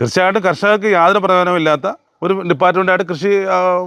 തീർച്ചയായിട്ടും കർഷകർക്ക് യാതൊരു പ്രയോജനമില്ലാത്ത ഒരു ഡിപ്പാർട്ട്മെന്റായിട്ട് കൃഷി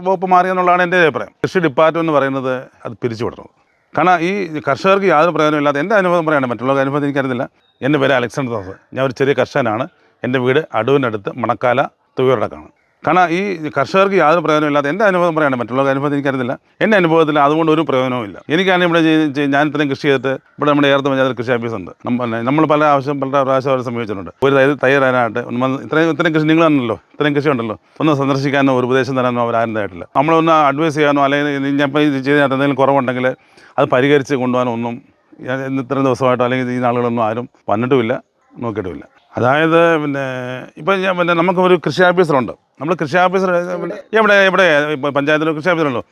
വകുപ്പ് മാറി എന്നുള്ളതാണ് എന്റെ അഭിപ്രായം. കൃഷി ഡിപ്പാർട്ട്മെന്റ് എന്ന് പറയുന്നത് അത് പിരിച്ചു പിരിച്ചുവിടണം കാരണം ഈ കർഷകർക്ക് യാതൊരു പ്രയോജനമില്ലാത്ത എന്റെ അനുഭവം പറയുകയാണ് മറ്റുള്ള അനുഭവം എനിക്കറിയില്ല എന്റെ പേര് അലക്സാണ്ടർ തോമസ്. ഞാൻ ഒരു ചെറിയ കർഷകനാണ്. എന്റെ വീട് അടൂരിനടുത്ത് മണക്കാല തുയറടക്കാണ് കാരണം ഈ കർഷകർക്ക് യാതൊരു പ്രയോജനമില്ലാത്ത എന്റെ അനുഭവം പറയണം മറ്റുള്ള അനുഭവം എനിക്കറിയില്ല എന്റെ അനുഭവത്തിൽ അതുകൊണ്ട് ഒരു പ്രയോജനവും ഇല്ല. എനിക്കാണ് ഇവിടെ ഞാൻ ഇത്രയും കൃഷി ചെയ്തിട്ട് ഇവിടെ നമ്മുടെ ഏർത്ത് പഞ്ചായത്തിൽ കൃഷി ഓഫീസ് ഉണ്ട്. നമ്മ- നമ്മൾ പല ആവശ്യം പല പ്രാവശ്യം അവരെ സമീപിച്ചിട്ടുണ്ട്. ഒരു തൈ തയ്യാറാനായിട്ട് ഇത്രയും ഇത്രയും കൃഷി നിങ്ങളാണല്ലോ ഇത്രയും കൃഷി ഉണ്ടല്ലോ. ഒന്ന് സന്ദർശിക്കാനോ ഒരു ഉപദേശം തരാനോ അവരായിട്ടില്ല നമ്മളൊന്ന് അഡ്വൈസ് ചെയ്യാനോ അല്ലെങ്കിൽ ഞാൻ ഇത് ചെയ്തതിനകത്ത് എന്തെങ്കിലും കുറവുണ്ടെങ്കിൽ അത് പരിഹരിച്ച് കൊണ്ടുപോകാനോ ഒന്നും ഇത്രയും ദിവസമായിട്ടോ അല്ലെങ്കിൽ ഈ നാളുകളൊന്നും ആരും വന്നിട്ടുമില്ല നോക്കിയിട്ടുമില്ല. അതായത് പിന്നെ ഇപ്പം ഞാൻ പിന്നെ നമുക്ക് ഒരു കൃഷി ഓഫീസറുണ്ട് നമ്മൾ കൃഷി ഓഫീസർ എവിടെ? എവിടെ? പഞ്ചായത്തിൽ കൃഷി ഓഫീസറുണ്ടല്ലോ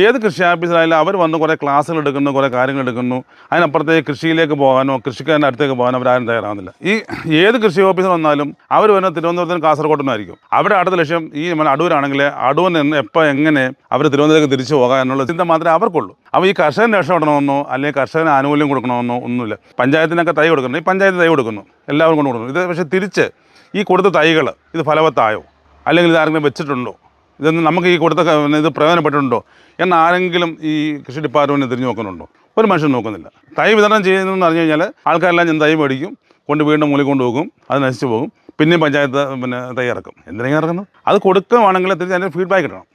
ഏത് കൃഷി ആഫീസിലായാലും അവർ വന്ന് കുറേ ക്ലാസ്സുകൾ എടുക്കുന്നു കുറേ കാര്യങ്ങൾ എടുക്കുന്നു. അതിനപ്പുറത്തേക്ക് കൃഷിയിലേക്ക് പോകാനോ കൃഷിക്കാരന്റെ അടുത്തേക്ക് പോകാനോ അവരാരും തയ്യാറാവുന്നില്ല. ഈ ഏത് കൃഷി ഓഫീസർ വന്നാലും അവർ വന്ന് തിരുവനന്തപുരത്തിന് കാസർഗോഡിനായിരിക്കും. അവിടെ അടുത്ത ലക്ഷ്യം ഈ നമ്മൾ അടൂരാണെങ്കിൽ അടൂരിൽ നിന്ന് എപ്പോൾ എങ്ങനെ അവർ തിരുവനന്തപുരത്തേക്ക് തിരിച്ചു പോകാം എന്നുള്ള ചിന്ത മാത്രമേ അവർക്കുള്ളൂ. അപ്പോൾ ഈ കർഷകൻ രക്ഷപ്പെടണമെന്നോ അല്ലെങ്കിൽ കർഷകന് ആനുകൂല്യം കൊടുക്കണമെന്നോ ഒന്നുമില്ല. പഞ്ചായത്തിനൊക്കെ തൈ കൊടുക്കുന്നു. ഈ പഞ്ചായത്ത് തൈ കൊടുക്കുന്നു. എല്ലാവരും കൊണ്ട് കൊടുക്കുന്നു. ഇത് പക്ഷേ തിരിച്ച് ഈ കൊടുത്ത തൈകൾ ഇത് ഫലവത്തായോ? അല്ലെങ്കിൽ ഇത് ആരെങ്കിലും വെച്ചിട്ടുണ്ടോ? ഇതൊന്നും നമുക്ക് ഈ കൊടുത്ത ഇത് പ്രയോജനപ്പെട്ടിട്ടുണ്ടോ? എന്ന് ആരെങ്കിലും ഈ കൃഷി ഡിപ്പാർട്ട്മെന്റ് തിരിഞ്ഞു നോക്കുന്നുണ്ടോ? ഒരു മനുഷ്യൻ നോക്കുന്നില്ല. തൈ വിതരണം ചെയ്യുന്നതെന്ന് പറഞ്ഞു കഴിഞ്ഞാൽ ആൾക്കാരെല്ലാം ഞാൻ തൈ മേടിക്കും കൊണ്ട് വീണ്ടും മൂലി കൊണ്ടുപോകും അത് നശിച്ചു പോകും പിന്നെയും പഞ്ചായത്ത് പിന്നെ തൈ ഇറക്കും എന്തിനാണ് ഇറക്കുന്നത്? അത് കൊടുക്കുകയാണെങ്കിൽ തിരിച്ച് അതിന്റെ ഫീഡ്ബാക്ക് ഇടണം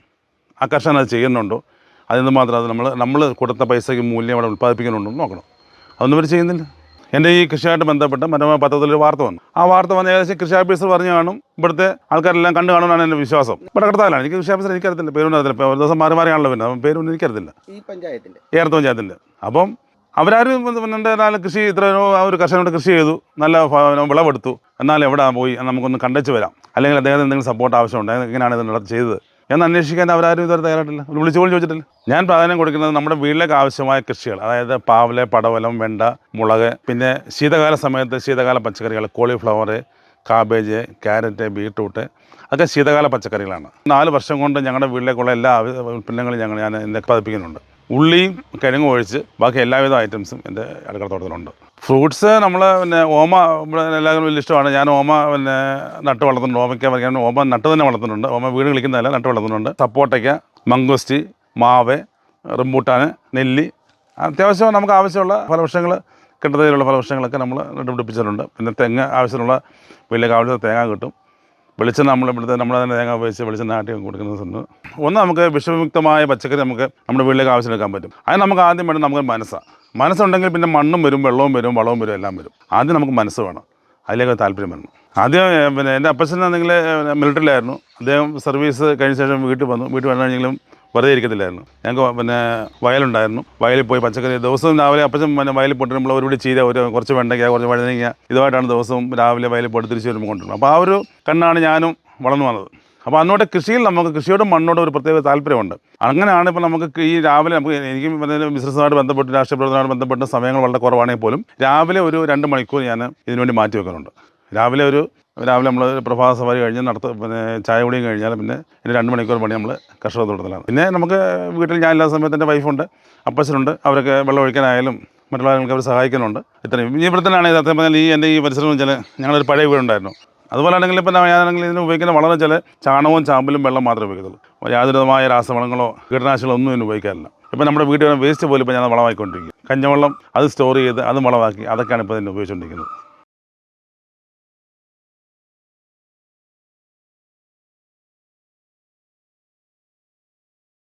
ആ കർഷകൻ അത് ചെയ്യുന്നുണ്ടോ? അതിന് മാത്രം അത് നമ്മൾ നമ്മൾ കൊടുത്ത പൈസയ്ക്ക് മൂല്യം അവിടെ ഉൽപ്പാദിപ്പിക്കുന്നുണ്ടോ നോക്കണം. അതൊന്നും അവർ ചെയ്യുന്നില്ല. എന്റെ ഈ കൃഷിയായിട്ട് ബന്ധപ്പെട്ട് മനോരമ പത്രത്തിലൊരു വാർത്ത വന്നു. ആ വാർത്ത വന്ന ഏകദേശം കൃഷി ഓഫീസർ പറഞ്ഞു കാണും. ഇവിടുത്തെ ആൾക്കാരെല്ലാം കണ്ടു കാണുമെന്നാണ് എന്റെ വിശ്വാസം. ഇവിടെ കടത്താലാണ് എനിക്ക് കൃഷി ഓഫീസർ എനിക്കറിയത്തില്ല. പേരൊന്നും അറിയത്തില്ല. ഒരു ദിവസം മാറി മാറിയാണല്ലോ പിന്നെ. പേരൊന്നും എനിക്കറിയത്തില്ല. ഈ പഞ്ചായത്തിന്റെ ഏർത്ത പഞ്ചായത്തിന്റെ. അപ്പം അവരാരും നാല് കൃഷി ഇത്ര ആ ഒരു കർഷകനോട് കൃഷി ചെയ്തു. നല്ല വിളവെടുത്തു. എന്നാൽ എവിടെ പോയി? നമുക്കൊന്ന് കണ്ടെച്ച് വരാം. അല്ലെങ്കിൽ അദ്ദേഹത്തിന് എന്തെങ്കിലും സപ്പോർട്ട് ആവശ്യമുണ്ട്. എങ്ങനെയാണ് ഇത് ചെയ്തത്? എന്ന് അന്വേഷിക്കാൻ അവരാരും ഇതുവരെ തയ്യാറായിട്ടില്ല. വിളിച്ചു പോലും ചോദിച്ചിട്ടില്ല. ഞാൻ പ്രാധാന്യം കൊടുക്കുന്നത് നമ്മുടെ വീട്ടിലേക്ക് ആവശ്യമായ കൃഷികൾ അതായത് പാവൽ പടവലം വെണ്ട മുളക് പിന്നെ ശീതകാല സമയത്ത് ശീതകാല പച്ചക്കറികൾ കോളിഫ്ലവർ കാബേജ് ക്യാരറ്റ് ബീട്രൂട്ട് അതൊക്കെ ശീതകാല പച്ചക്കറികളാണ്. നാല് വർഷം കൊണ്ട് ഞങ്ങളുടെ വീട്ടിലേക്കുള്ള എല്ലാ ഉൽപ്പന്നങ്ങളും ഞങ്ങൾ ഞാൻ എന്നെ പതിപ്പിക്കുന്നുണ്ട്. ഉള്ളിയും കിഴങ്ങും ഒഴിച്ച് ബാക്കി എല്ലാവിധ ഐറ്റംസും എന്റെ അടുക്കള തോട്ടത്തിലുണ്ട് ഫ്രൂട്ട്സ് നമ്മൾ പിന്നെ ഓമ ഇവിടെ എല്ലാവരും വലിയ ഇഷ്ടമാണ്. ഞാൻ ഓമ പിന്നെ നട്ട് വളർത്തുന്നുണ്ട്. ഓമയ്ക്ക വരയ്ക്കാൻ ഓമ നട്ട് തന്നെ വളർത്തുന്നുണ്ട്. ഓമ വീട് കളിക്കുന്നതല്ല നട്ട് വളർത്തുന്നുണ്ട്. സപ്പോട്ടയ്ക്ക മംഗോസ്റ്റി മാവ് റംബൂട്ടാൻ നെല്ലി അത്യാവശ്യം നമുക്ക് ആവശ്യമുള്ള ഫലവൃക്ഷങ്ങൾ കിട്ടുന്നതിലുള്ള ഫലവൃക്ഷങ്ങളൊക്കെ നമ്മൾ നട്ടുപിടിപ്പിച്ചിട്ടുണ്ട് പിന്നെ തെങ്ങ് ആവശ്യമുള്ള വലിയ കാവിലത്തെ തേങ്ങ കിട്ടും. വെളിച്ചെണ്ണ നമ്മൾ ഇവിടുത്തെ നമ്മൾ തന്നെ തേങ്ങ ഉപയോഗിച്ച് വെളിച്ചെണ്ണ ആട്ടി കൊടുക്കുന്നുണ്ട് ഒന്ന് നമുക്ക് വിഷവിമുക്തമായ പച്ചക്കറി നമുക്ക് നമ്മുടെ വീട്ടിലേക്ക് ആവശ്യമെടുക്കാൻ പറ്റും. അത് നമുക്ക് ആദ്യം വേണം നമുക്ക് മനസ്സാണ്. മനസ്സുണ്ടെങ്കിൽ പിന്നെ മണ്ണും വരും വെള്ളവും വരും വളവും വരും എല്ലാം വരും. ആദ്യം നമുക്ക് മനസ്സ് വേണം. അതിലേക്ക് താല്പര്യം വരണം. ആദ്യം പിന്നെ എന്റെ അപ്പച്ചനാണെങ്കിൽ മിലിറ്ററിയിലായിരുന്നു. അദ്ദേഹം സർവീസ് കഴിഞ്ഞ ശേഷം വീട്ടിൽ വന്നു. വീട്ടിൽ വന്നു കഴിഞ്ഞെങ്കിലും വെറുതെ ഇരിക്കത്തില്ലായിരുന്നു. ഞങ്ങൾക്ക് പിന്നെ വയലുണ്ടായിരുന്നു. വയലിൽ പോയി പച്ചക്കറി ദിവസവും രാവിലെ അപ്പച്ചൻ പിന്നെ വയലിൽ പോയിട്ട് നമ്മൾ ഒരുപിടി ചീര ഒരു കുറച്ച് വെണ്ടയ്ക്ക കുറച്ച് വഴുതനയ്ക്ക ഇതുമായിട്ടാണ് ദിവസവും രാവിലെ വയലിൽ പോയിട്ട് തിരിച്ചു വരുമ്പോൾ കൊണ്ടുവരുന്നത്. അപ്പോൾ ആ ഒരു കണ്ണാണ് ഞാനും വളർന്നു വന്നത്. അപ്പോൾ അന്നോട്ട് കൃഷിയിൽ നമുക്ക് കൃഷിയോടും മണ്ണോടും ഒരു പ്രത്യേക താല്പര്യമുണ്ട്. അങ്ങനെയാണ് ഇപ്പോൾ നമുക്ക് ഈ രാവിലെ നമുക്ക് എനിക്ക് ബിസിനസ്സുമായിട്ട് ബന്ധപ്പെട്ട് രാഷ്ട്രീയ പ്രവർത്തനമായിട്ട് ബന്ധപ്പെട്ട സമയങ്ങൾ വളരെ കുറവാണെങ്കിൽ പോലും രാവിലെ ഒരു രണ്ട് മണിക്കൂർ ഞാൻ ഇതിനുവേണ്ടി മാറ്റി വെക്കാറുണ്ട്. രാവിലെ ഒരു രാവിലെ നമ്മൾ പ്രഭാത സവാരി കഴിഞ്ഞ് നടത്ത പിന്നെ ചായ കുടിയും കഴിഞ്ഞാൽ പിന്നെ ഇനി രണ്ട് മണിക്കൂർ പണി നമ്മൾ കർഷക തോട്ടത്തിലാണ് പിന്നെ നമുക്ക് വീട്ടിൽ ഞാൻ എല്ലാ സമയത്ത് എന്റെ വൈഫുണ്ട് അപ്പച്ചനുണ്ട് അവരൊക്കെ വെള്ളം ഒഴിക്കാനായാലും മറ്റുള്ള ആളുകൾക്ക് അവർ സഹായിക്കുന്നുണ്ട്. ഇത്രയും. ഇനി ഇവിടെ തന്നെയാണ് സത്യം പറഞ്ഞാൽ ഈ എന്റെ ഈ പരിസരം വെച്ചാൽ ഞങ്ങളൊരു പഴയ വീടുണ്ടായിരുന്നു. അതുപോലെ ആണെങ്കിൽ ഇപ്പം ഞാനാണെങ്കിൽ ഇതിന് ഉപയോഗിക്കുന്ന വളരെ ചില ചാണകവും ചാമ്പലും വെള്ളം മാത്രമേ ഉപയോഗിക്കുള്ളൂ യാതൊരുതമായ രാസവളങ്ങളോ കീടനാശികളോ ഒന്നും ഇതിന് ഉപയോഗിക്കാറില്ല. ഇപ്പം നമ്മുടെ വീട്ടിൽ വേസ്റ്റ് പോലും ഇപ്പം ഞാൻ വളമാക്കിക്കൊണ്ടിരിക്കും കഞ്ഞവെള്ളം അത് സ്റ്റോർ ചെയ്ത് അതും വളമാക്കി അതൊക്കെയാണ് ഇപ്പോൾ ഇതിന് ഉപയോഗിച്ചുകൊണ്ടിരിക്കുന്നത്.